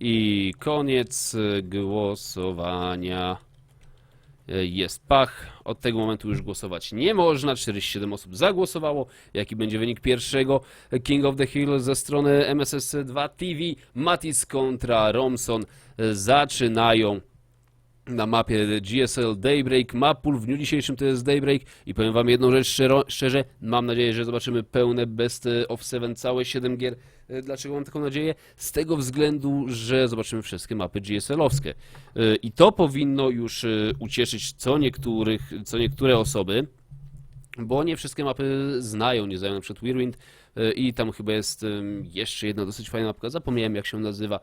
i koniec głosowania. Jest pach. Od tego momentu już głosować nie można. 47 osób zagłosowało. Jaki będzie wynik pierwszego King of the Hill ze strony MSS2 TV? Matis kontra Romson zaczynają na mapie GSL Daybreak. Mapul w dniu dzisiejszym to jest Daybreak i powiem wam jedną rzecz szczero, szczerze, mam nadzieję, że zobaczymy pełne Best of 7, całe 7 gier. E, Dlaczego mam taką nadzieję? Z tego względu, że zobaczymy wszystkie mapy GSL-owskie. E, I to powinno już e, ucieszyć co, niektórych, co niektóre osoby, bo nie wszystkie mapy znają, nie znają na przykład i tam chyba jest jeszcze jedna dosyć fajna mapka, zapomniałem jak się nazywa.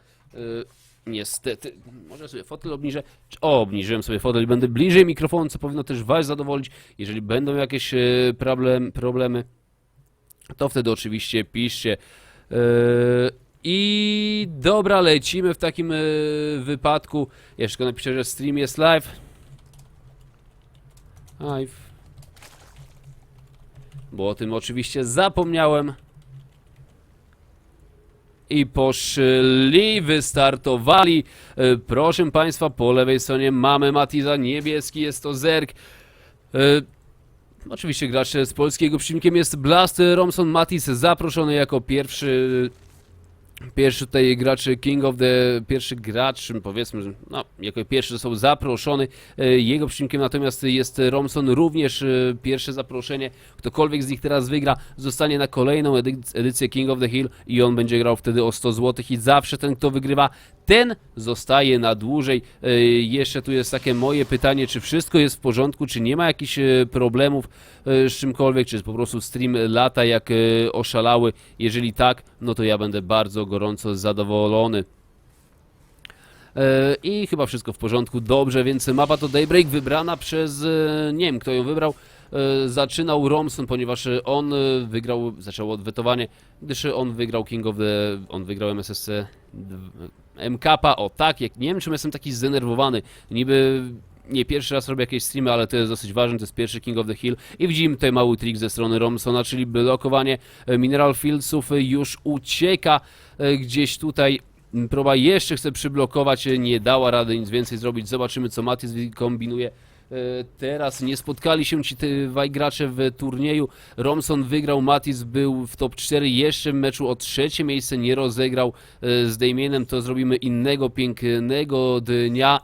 Niestety, może sobie fotel obniżę. O, obniżyłem sobie fotel i będę bliżej mikrofonu, co powinno też Was zadowolić. Jeżeli będą jakieś e, problem, problemy, to wtedy oczywiście piszcie. E, I dobra, lecimy w takim e, wypadku. Jeszcze tylko napiszę, że stream jest live. Live. Bo o tym oczywiście zapomniałem. I poszli, wystartowali. E, Proszę Państwa, po lewej stronie mamy Matiza, niebieski jest to Zerk. E, Oczywiście gracz z polskiego przeciwnikiem jest Blast Romson Matis, zaproszony jako pierwszy Pierwszy tutaj gracz King of the, pierwszy gracz, powiedzmy, no, jako pierwszy został zaproszony. E, Jego przeciwnikiem natomiast jest Romson, również e, pierwsze zaproszenie. Ktokolwiek z nich teraz wygra, zostanie na kolejną edyc- edycję King of the Hill i on będzie grał wtedy o 100 zł i zawsze ten, kto wygrywa, ten zostaje na dłużej. E, Jeszcze tu jest takie moje pytanie, czy wszystko jest w porządku, czy nie ma jakichś e, problemów e, z czymkolwiek, czy po prostu stream lata jak oszalały. Jeżeli tak, no to ja będę bardzo gorąco zadowolony. I chyba wszystko w porządku, dobrze, więc mapa to Daybreak wybrana przez, nie wiem kto ją wybrał, zaczynał Romson, ponieważ e, on e, wygrał, zaczęło odwetowanie, gdyż on wygrał King of the, on wygrał MSSC MKP, o tak, jak nie wiem czym jestem taki zdenerwowany, niby nie pierwszy raz robię jakieś streamy, ale to jest dosyć ważne, to jest pierwszy King of the Hill i widzimy tutaj mały trik ze strony Romsona, czyli blokowanie e, Mineral Fieldsów e, już ucieka e, gdzieś tutaj Proba jeszcze chce przyblokować, e, nie dała rady nic więcej zrobić. Zobaczymy, co Matis kombinuje. E, Teraz nie spotkali się ci te dwaj gracze w turnieju. Romson wygrał, Matis był w top 4 jeszcze w meczu o trzecie miejsce, nie rozegrał e, z Damienem. To zrobimy innego pięknego dnia.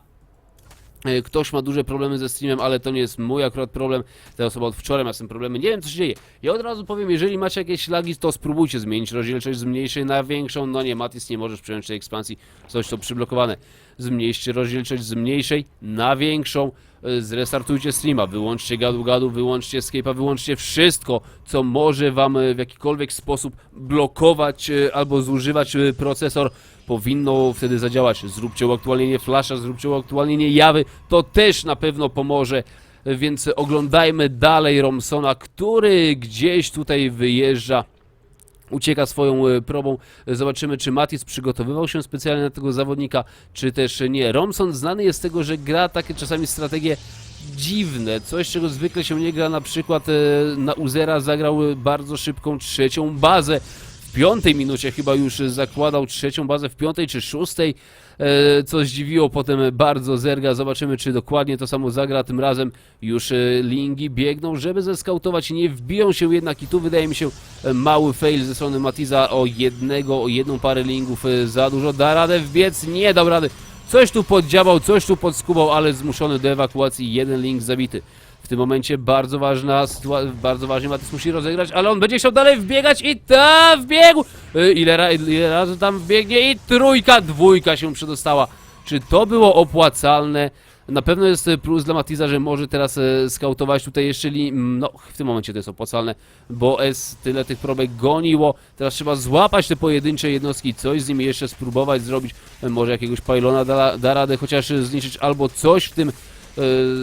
E, Ktoś ma duże problemy ze streamem, ale to nie jest mój akurat problem. Ta osoba od wczoraj ma z tym problemy. Nie wiem, co się dzieje. Ja od razu powiem, jeżeli macie jakieś lagi, to spróbujcie zmienić rozdzielczość z mniejszej na większą. No nie, Matis, nie możesz przejąć tej ekspansji. Coś to przyblokowane. Zmniejszcie rozdzielczość z mniejszej na większą. E, Zrestartujcie streama, wyłączcie gadu-gadu, wyłączcie escape'a, wyłączcie wszystko, co może wam e, w jakikolwiek sposób blokować e, albo zużywać procesor powinno wtedy zadziałać. Zróbcie uaktualnienie flasha, zróbcie uaktualnienie jawy, to też na pewno pomoże. Więc oglądajmy dalej Romsona, który gdzieś tutaj wyjeżdża. Ucieka swoją e, probą. Zobaczymy, czy Matis przygotowywał się specjalnie na tego zawodnika, czy też nie. Romson znany jest z tego, że gra takie czasami strategie dziwne, coś czego zwykle się nie gra, na przykład e, na Uzera zagrał e, bardzo szybką trzecią bazę, piątej minucie chyba już zakładał trzecią bazę, w piątej czy szóstej, e, co zdziwiło potem bardzo Zerga, zobaczymy czy dokładnie to samo zagra, tym razem już e, lingi biegną, żeby zeskautować, nie wbiją się jednak i tu wydaje mi się e, mały fail ze strony Matiza. O jednego, o jedną parę lingów za dużo, da radę wbiec, nie dał rady, Coś tu poddziałał, coś tu podskubał, ale zmuszony do ewakuacji, jeden link zabity. Tym momencie bardzo ważna sytuacja, bardzo ważnie Matys musi rozegrać, ale on będzie chciał dalej wbiegać i ta wbiegł! Y, Ile, ra, ile razy tam wbiegnie i trójka, dwójka się przedostała. Czy to było opłacalne? Na pewno jest e, plus dla Matiza, że może teraz e, skautować tutaj jeszcze li... No, w tym momencie to jest opłacalne, bo S tyle tych probek goniło. Teraz trzeba złapać te pojedyncze jednostki, coś z nimi jeszcze spróbować zrobić. Może jakiegoś pylona da, da radę chociaż zniszczyć, albo coś w tym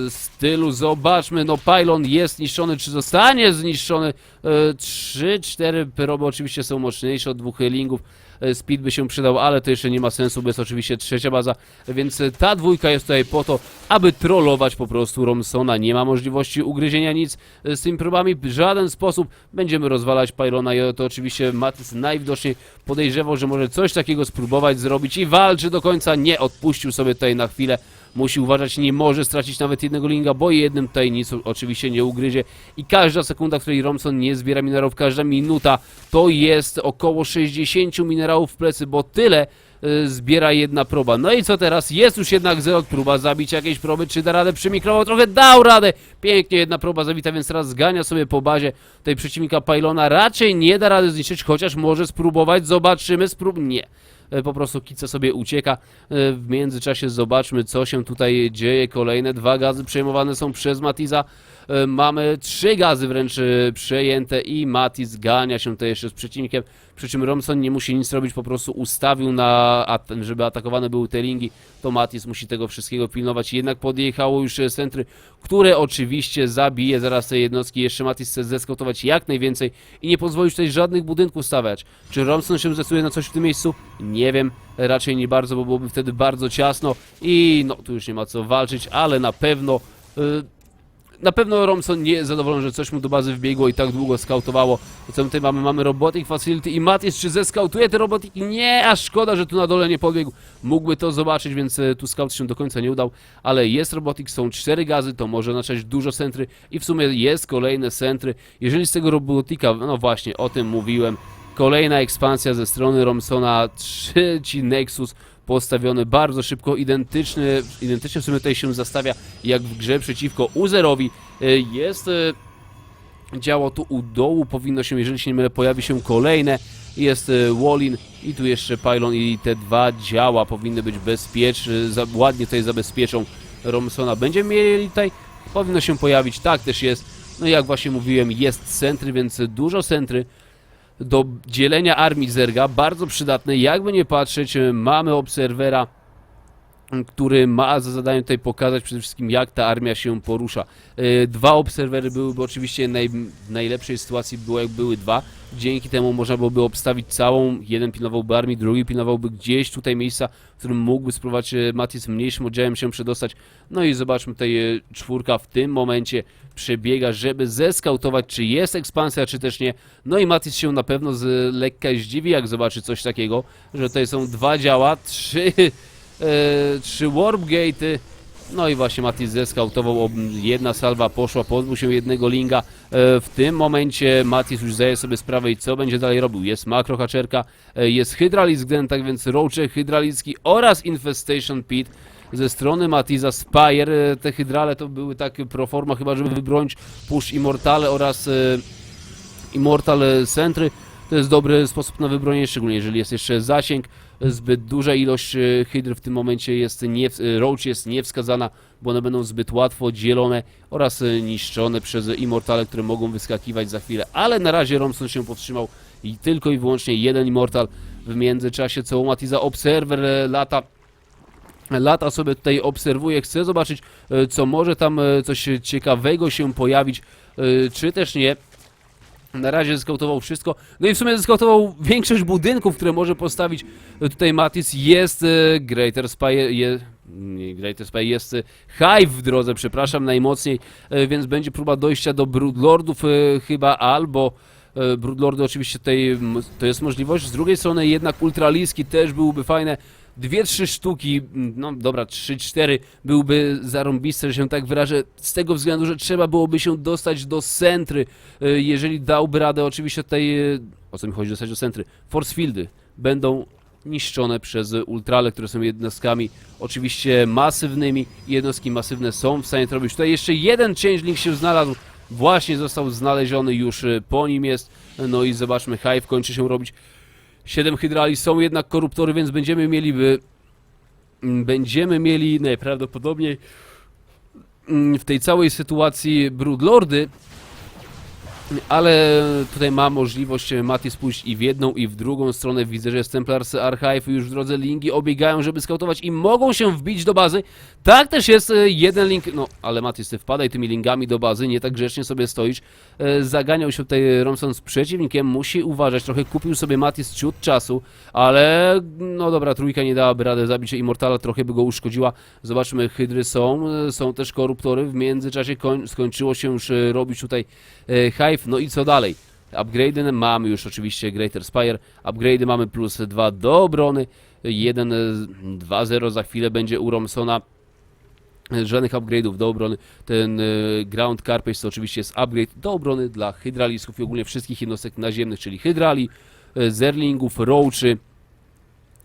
stylu. Zobaczmy, no pylon jest niszczony, czy zostanie zniszczony. E, Trzy, cztery proby oczywiście są mocniejsze od dwóch lingów, e, speed by się przydał, ale to jeszcze nie ma sensu, bo jest oczywiście trzecia baza, więc ta dwójka jest tutaj po to, aby trollować po prostu Romsona. Nie ma możliwości ugryzienia nic z tymi próbami, w żaden sposób będziemy rozwalać Pyrona i to oczywiście Matys najwidoczniej podejrzewał, że może coś takiego spróbować zrobić i walczy do końca, nie odpuścił sobie tutaj na chwilę, musi uważać, nie może stracić nawet jednego linga, bo jednym tutaj nic oczywiście nie ugryzie i każda sekunda, w której Romson nie zbiera minerałów, każda minuta to jest około 60 minerałów w plecy, bo tyle y, zbiera jedna proba. No i co teraz? Jest już jednak Zerot, próba zabić jakieś proby, czy da radę? Przemikrował trochę, dał radę! Pięknie jedna proba zabita, więc teraz zgania sobie po bazie tej przeciwnika Pylona. Raczej nie da rady zniszczyć, chociaż może spróbować, zobaczymy, sprób... Nie. E, Po prostu Kica sobie ucieka. E, W międzyczasie zobaczmy, co się tutaj dzieje. Kolejne dwa gazy przejmowane są przez Matiza. E, Mamy trzy gazy wręcz e, przejęte i Matiz gania się tutaj jeszcze z przeciwnikiem. Przy czym Romson nie musi nic robić, po prostu ustawił na, żeby atakowane były te lingi. To Matiz musi tego wszystkiego pilnować. Jednak podjechało już e, centry, które oczywiście zabije zaraz te jednostki. Jeszcze Matiz chce zeskautować jak najwięcej i nie pozwolić tutaj żadnych budynków stawiać. Czy Romson się zdecyduje na coś w tym miejscu? Nie wiem. Raczej nie bardzo, bo byłoby wtedy bardzo ciasno i no tu już nie ma co walczyć, ale na pewno y, na pewno Romson nie jest zadowolony, że coś mu do bazy wbiegło i tak długo skautowało. To co my tutaj mamy? Mamy Robotic Facility i Matis, czy zeskautuje te robotiki? Nie, a szkoda, że tu na dole nie pobiegł. Mógłby to zobaczyć, więc e, tu scout się do końca nie udał, ale jest Robotik, są cztery gazy, to może oznaczać dużo centry i w sumie jest kolejne centry. Jeżeli z tego Robotika, no właśnie, o tym mówiłem, Kolejna ekspansja ze strony Romsona, trzeci Nexus postawiony bardzo szybko, identyczny, identycznie w sumie tutaj się zastawia jak w grze przeciwko Uzerowi. E, Jest e, działo tu u dołu, powinno się, jeżeli się nie mylę, pojawi się kolejne. Jest e, Wallin i tu jeszcze Pylon i te dwa działa powinny być bezpieczne, ładnie tutaj zabezpieczą Romsona. Będziemy mieli tutaj, powinno się pojawić, tak też jest. No jak właśnie mówiłem, jest centry, więc dużo centry do dzielenia armii Zerga, bardzo przydatne, jakby nie patrzeć, mamy obserwera, który ma za zadanie tutaj pokazać przede wszystkim jak ta armia się porusza. E, Dwa obserwery byłyby oczywiście naj, w najlepszej sytuacji było jak były dwa, dzięki temu można byłoby obstawić całą, jeden pilnowałby armii, drugi pilnowałby gdzieś tutaj miejsca, w którym mógłby spróbować e, Matis mniejszym oddziałem się przedostać. No i zobaczmy tutaj e, czwórka w tym momencie przebiega, żeby zeskautować, czy jest ekspansja, czy też nie. No i Matis się na pewno z lekka zdziwi, jak zobaczy coś takiego, że tutaj są dwa działa, trzy, trzy warp gate'y. No i właśnie Matis zeskautował, jedna salwa poszła, pozbył się jednego linga. E, w tym momencie Matis już zdaje sobie sprawę i co będzie dalej robił. Jest makrohaczerka, e, jest hydralisk den, tak więc roache hydralicki oraz infestation pit ze strony Matiza Spire. E, Te hydrale to były takie proforma chyba, żeby wybronić push Immortale oraz e, Immortal Centry. To jest dobry sposób na wybronienie, szczególnie jeżeli jest jeszcze zasięg. Zbyt duża ilość e, hydr w tym momencie jest nie, e, roach jest niewskazana, bo one będą zbyt łatwo dzielone oraz e, niszczone przez Immortale, które mogą wyskakiwać za chwilę. Ale na razie Romson się powstrzymał i tylko i wyłącznie jeden Immortal w międzyczasie, co Matiza Observer lata lata sobie tutaj obserwuje, chce zobaczyć, co może tam coś ciekawego się pojawić, czy też nie. Na razie zeskautował wszystko. No i w sumie zeskautował większość budynków, które może postawić tutaj Matis. Jest e, Greater Spy, nie Greater Spy, jest e, Hive w drodze, przepraszam, najmocniej, e, więc będzie próba dojścia do Broodlordów chyba, albo Broodlordy oczywiście tutaj to jest możliwość. Z drugiej strony jednak Ultraliski też byłyby fajne. Dwie, trzy sztuki, m, no dobra, trzy, cztery byłby zarąbiste, że się tak wyrażę, z tego względu, że trzeba byłoby się dostać do centry, E, jeżeli dałby radę, oczywiście tutaj, e, o co mi chodzi, dostać do centry, force fieldy będą niszczone przez ultrale, które są jednostkami oczywiście masywnymi jednostki masywne są w stanie to robić. Tutaj jeszcze jeden changeling się znalazł, właśnie został znaleziony, już e, po nim jest, no i zobaczmy, Hive kończy się robić. 7 hydrali są jednak koruptory, więc będziemy mieli by, m, będziemy mieli najprawdopodobniej mm, w tej całej sytuacji Broodlordy, Ale tutaj ma możliwość e, Matis pójść i w jedną i w drugą stronę. Widzę, że jest Templars Archive już w drodze linki obiegają, żeby skautować i mogą się wbić do bazy. Tak też jest e, jeden link, no ale Matis, ty wpadaj tymi linkami do bazy, nie tak grzecznie sobie stoisz. E, Zaganiał się tutaj Romson z przeciwnikiem, musi uważać, trochę kupił sobie Matis ciut czasu, ale no dobra, trójka nie dałaby rady zabić Immortala, trochę by go uszkodziła. Zobaczmy, hydry są, są też koruptory, w międzyczasie koń, skończyło się już robić tutaj e, Hive, no i co dalej? Upgrade'y mamy już oczywiście Greater Spire, upgrade'y mamy plus 2 do obrony, 1, 2-0 za chwilę będzie u Romsona, żadnych upgrade'ów do obrony. Ten e, Ground Carpage to oczywiście jest upgrade do obrony dla hydralisków i ogólnie wszystkich jednostek naziemnych, czyli hydrali, e, zerlingów, roachy,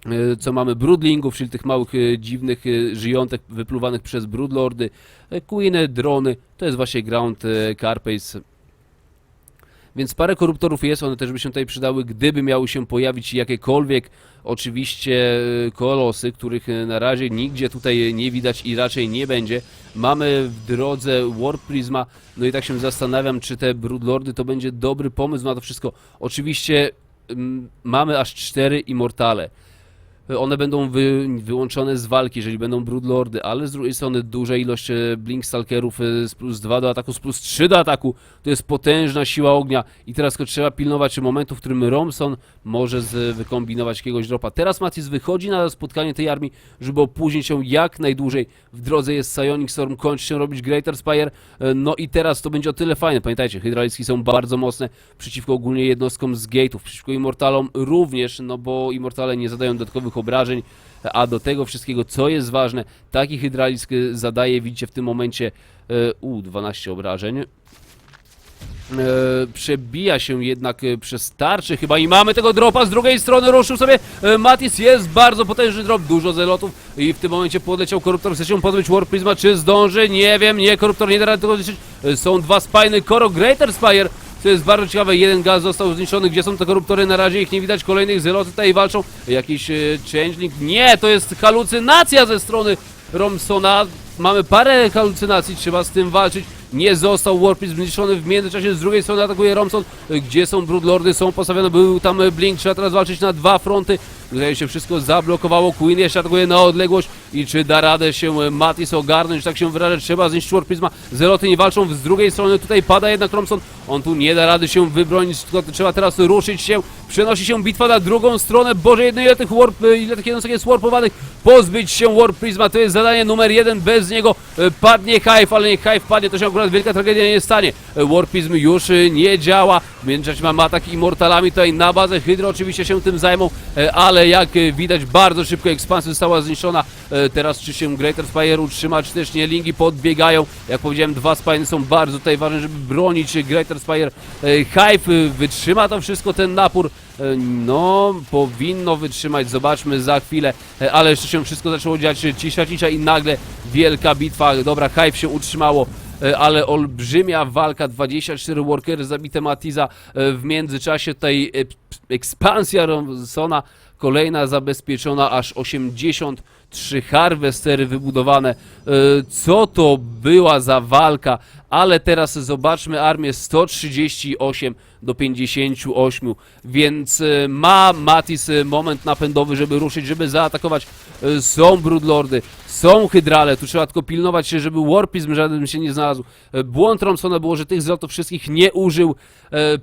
e, co mamy broodlingów, czyli tych małych dziwnych żyjątek wypluwanych przez broodlordy, e, queeny, drony, to jest właśnie Ground Carpage. Więc parę koruptorów jest, one też by się tutaj przydały, gdyby miały się pojawić jakiekolwiek oczywiście e, kolosy, których e, na razie nigdzie tutaj nie widać i raczej nie będzie. Mamy w drodze Warp Prisma, no i tak się zastanawiam, czy te Broodlordy to będzie dobry pomysł na to wszystko. Oczywiście mm, mamy aż cztery Immortale. One będą wy, wyłączone z walki, jeżeli będą Broodlordy, ale z drugiej strony duża ilość e, Blink Stalkerów e, z plus 2 do ataku, z plus 3 do ataku, to jest potężna siła ognia i teraz tylko trzeba pilnować momentu, w którym Romson może z, wykombinować jakiegoś dropa. Teraz Matis wychodzi na spotkanie tej armii, żeby opóźnić się jak najdłużej. W drodze jest Psionic Storm, kończy się robić Greater Spire, e, no i teraz to będzie o tyle fajne. Pamiętajcie, hydralicki są bardzo mocne przeciwko ogólnie jednostkom z gate'ów, przeciwko Immortalom również, no bo Immortale nie zadają dodatkowych obrażeń, a do tego wszystkiego, co jest ważne, taki hydralisk e, zadaje, widzicie w tym momencie, e, u, 12 obrażeń. E, przebija się jednak przez tarczy chyba i mamy tego dropa z drugiej strony. Ruszył sobie Matis, jest bardzo potężny drop, dużo zelotów i w tym momencie podleciał koruptor, chce się pozbyć Warp Prisma, czy zdąży? Nie wiem, nie, koruptor nie da rady tego zniszczyć, E, są dwa spajny, Koro Greater Spire, to jest bardzo ciekawe, jeden gaz został zniszczony, gdzie są te koruptory, na razie ich nie widać, kolejnych zeloty tutaj walczą, jakiś e, changeling, nie, to jest halucynacja ze strony Romsona, mamy parę halucynacji, trzeba z tym walczyć, nie został Warpis zniszczony. W międzyczasie, z drugiej strony atakuje Romson, e, gdzie są Broodlordy, są postawione, był tam Blink, trzeba teraz walczyć na dwa fronty, tutaj się wszystko zablokowało, Queen jeszcze atakuje na odległość. I czy da radę się e, Matis ogarnąć, tak się wyrażę, trzeba zniszczyć Warpizma, Zeloty nie walczą, z drugiej strony tutaj pada jednak Romson, on tu nie da rady się wybronić, tylko trzeba teraz ruszyć się, przenosi się bitwa na drugą stronę, Boże, jedno ile tych warp, e, ile tych jednostek jest warpowanych, pozbyć się Warp Prisma, to jest zadanie numer jeden, bez niego e, padnie Hive, ale niech Hive padnie, to się akurat wielka tragedia nie stanie. Warp Prism już nie działa, w międzyczasie mamy atak Immortalami. Tutaj na bazę, Hydra oczywiście się tym zajmą, e, jak e, widać bardzo szybko ekspansja została zniszczona, E, teraz czy się Greater Spire utrzyma, czy też nie, linki podbiegają, jak powiedziałem dwa spiny są bardzo tutaj ważne, żeby bronić Greater Spire, E, Hive wytrzyma to wszystko, ten napór, No, powinno wytrzymać, zobaczmy za chwilę, ale jeszcze się wszystko zaczęło dziać, cisza, cisza i nagle wielka bitwa, dobra, Hive się utrzymało, ale olbrzymia walka, 24 workery zabite Matiza, w międzyczasie p- ekspansja Romsona, kolejna zabezpieczona, aż 83 harvestery wybudowane, E, co to była za walka, ale teraz zobaczmy armię 138 do 58, więc e, ma Matis e, moment napędowy, żeby ruszyć, żeby zaatakować. Są Broodlordy, są Hydrale, tu trzeba tylko pilnować się, żeby Warpizm żaden się nie znalazł. Błąd Romsona było, że tych zlotów wszystkich nie użył,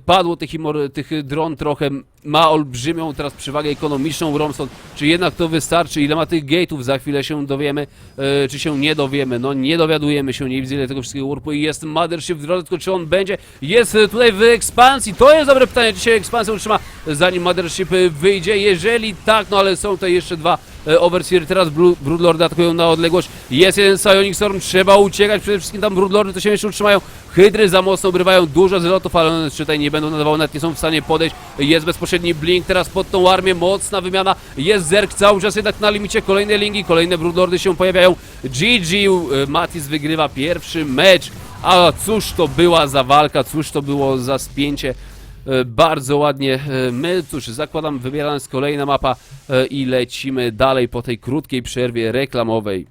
padło tych, tych dron trochę, ma olbrzymią teraz przewagę ekonomiczną Romson, czy jednak to wystarczy, ile ma tych gate'ów, za chwilę się dowiemy, e, czy się nie dowiemy, no nie dowiadujemy się, nie widzę ile tego wszystkiego warpu i jest Mothership w drodze, tylko czy on będzie, jest e, tutaj w ekspansji, to jest dobre pytanie, czy się ekspansja utrzyma, zanim Mothership e, wyjdzie, jeżeli tak, no ale są tutaj jeszcze dwa Overseer, teraz Broodlordy atakują na odległość, jest jeden Psionic Storm, trzeba uciekać, przede wszystkim tam Broodlordy to się jeszcze utrzymają, Hydry za mocno obrywają dużo zelotów, ale one tutaj nie będą nadawały, nawet nie są w stanie podejść. Jest bezpośredni blink teraz pod tą armię, mocna wymiana. Jest zerk cały czas jednak na limicie. Kolejne linki, kolejne broodlordy się pojawiają. GG, e, Matis wygrywa pierwszy mecz. A cóż to była za walka, cóż to było za spięcie. E, Bardzo ładnie. E, My, cóż, zakładam, wybierana jest kolejna mapa e, i lecimy dalej po tej krótkiej przerwie reklamowej.